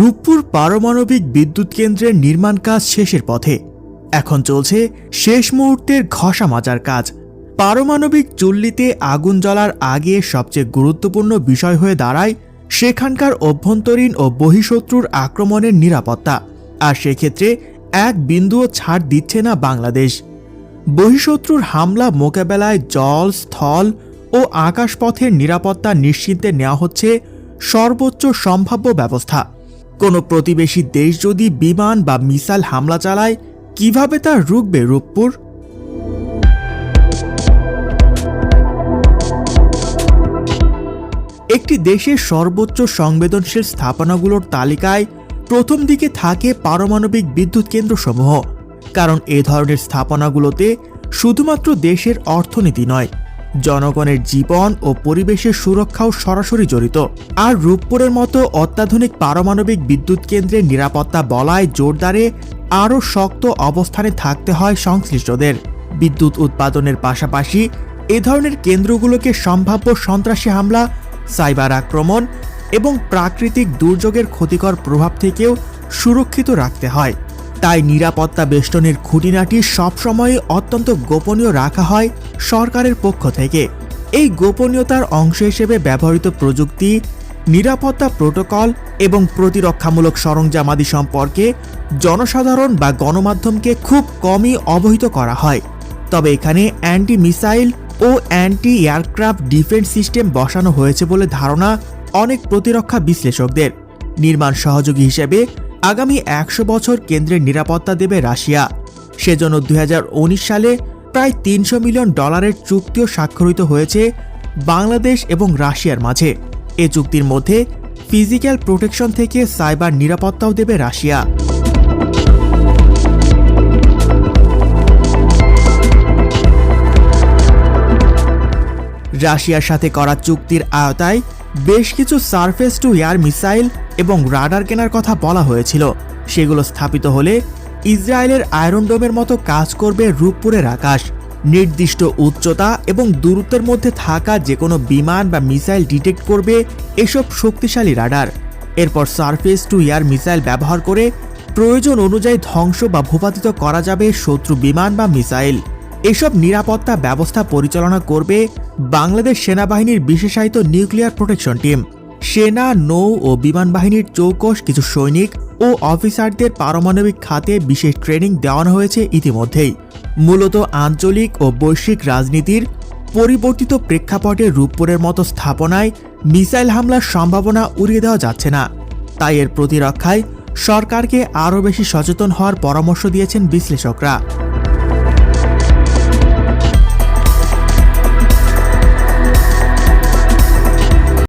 রূপপুর পারমাণবিক বিদ্যুৎ কেন্দ্রের নির্মাণ কাজ শেষের পথে। এখন চলছে শেষ মুহূর্তের ঘষা মাজার কাজ। পারমাণবিক চুল্লিতে আগুন জ্বলার আগে সবচেয়ে গুরুত্বপূর্ণ বিষয় হয়ে দাঁড়ায় সেখানকার অভ্যন্তরীণ ও বহিঃশত্রুর আক্রমণের নিরাপত্তা। আর সেক্ষেত্রে এক বিন্দুও ছাড় দিচ্ছে না বাংলাদেশ। বহিঃশত্রুর হামলা মোকাবেলায় জল, স্থল ও আকাশপথের নিরাপত্তা নিশ্চিন্তে নেওয়া হচ্ছে সর্বোচ্চ সম্ভাব্য ব্যবস্থা। কোনো প্রতিবেশী দেশ যদি বিমান বা মিসাইল হামলা চালায়, কীভাবে তা রুখবে রূপপুর? একটি দেশের সর্বোচ্চ সংবেদনশীল স্থাপনাগুলোর তালিকায় প্রথম দিকে থাকে পারমাণবিক বিদ্যুৎ কেন্দ্রসমূহ, কারণ এ ধরনের স্থাপনাগুলোতে শুধুমাত্র দেশের অর্থনীতি নয় জনগণের জীবন ও পরিবেশের সুরক্ষাও সরাসরি জড়িত। আর রূপপুরের মতো অত্যাধুনিক পারমাণবিক বিদ্যুৎ কেন্দ্রের নিরাপত্তা বলায় জোরদারে আরও শক্ত অবস্থানে থাকতে হয় সংশ্লিষ্টদের। বিদ্যুৎ উৎপাদনের পাশাপাশি এ ধরনের কেন্দ্রগুলোকে সম্ভাব্য সন্ত্রাসী হামলা, সাইবার আক্রমণ এবং প্রাকৃতিক দুর্যোগের ক্ষতিকর প্রভাব থেকেও সুরক্ষিত রাখতে হয়। তাই নিরাপত্তা বেষ্টনের খুঁটিনাটি সবসময় অত্যন্ত গোপনীয় রাখা হয় সরকারের পক্ষ থেকে। এই গোপনীয়তার অংশ হিসেবে ব্যবহৃত প্রযুক্তি, নিরাপত্তা প্রোটোকল এবং প্রতিরক্ষামূলক সরঞ্জামাদি সম্পর্কে জনসাধারণ বা গণমাধ্যমকে খুব কমই অবহিত করা হয়। তবে এখানে অ্যান্টি মিসাইল ও অ্যান্টি এয়ারক্রাফট ডিফেন্স সিস্টেম বসানো হয়েছে বলে ধারণা অনেক প্রতিরক্ষা বিশ্লেষকদের। নির্মাণ সহযোগী হিসেবে আগামী একশো বছর কেন্দ্রের নিরাপত্তা দেবে রাশিয়া। সেজন্য দু হাজার উনিশ সালে প্রায় তিনশো মিলিয়ন ডলারের চুক্তিও স্বাক্ষরিত হয়েছে বাংলাদেশ এবং রাশিয়ার মাঝে। এ চুক্তির মধ্যে ফিজিক্যাল প্রোটেকশন থেকে সাইবার নিরাপত্তাও দেবে রাশিয়া। রাশিয়ার সাথে করা চুক্তির আওতায় বেশ কিছু সারফেস টু এয়ার মিসাইল এবং রাডার কেনার কথা বলা হয়েছিল। সেগুলো স্থাপিত হলে ইসরায়েলের আয়রন ডোমের মতো কাজ করবে রূপপুরের আকাশ। নির্দিষ্ট উচ্চতা এবং দূরত্বের মধ্যে থাকা যে কোনো বিমান বা মিসাইল ডিটেক্ট করবে এসব শক্তিশালী রাডার। এরপর সারফেস টু এয়ার মিসাইল ব্যবহার করে প্রয়োজন অনুযায়ী ধ্বংস বা ভূপাতিত করা যাবে শত্রু বিমান বা মিসাইল। এসব নিরাপত্তা ব্যবস্থা পরিচালনা করবে বাংলাদেশ সেনাবাহিনীর বিশেষায়িত নিউক্লিয়ার প্রোটেকশন টিম। সেনা, নৌ ও বিমান বাহিনীর চৌকস, কিছু সৈনিক ও অফিসারদের পারমাণবিক খাতে বিশেষ ট্রেনিং দেওয়ানো হয়েছে ইতিমধ্যেই। মূলত আঞ্চলিক ও বৈশ্বিক রাজনীতির পরিবর্তিত প্রেক্ষাপটে রূপপুরের মতো স্থাপনায় মিসাইল হামলার সম্ভাবনা উড়িয়ে দেওয়া যাচ্ছে না। তাই এর প্রতিরক্ষায় সরকারকে আরও বেশি সচেতন হওয়ার পরামর্শ দিয়েছেন বিশ্লেষকরা।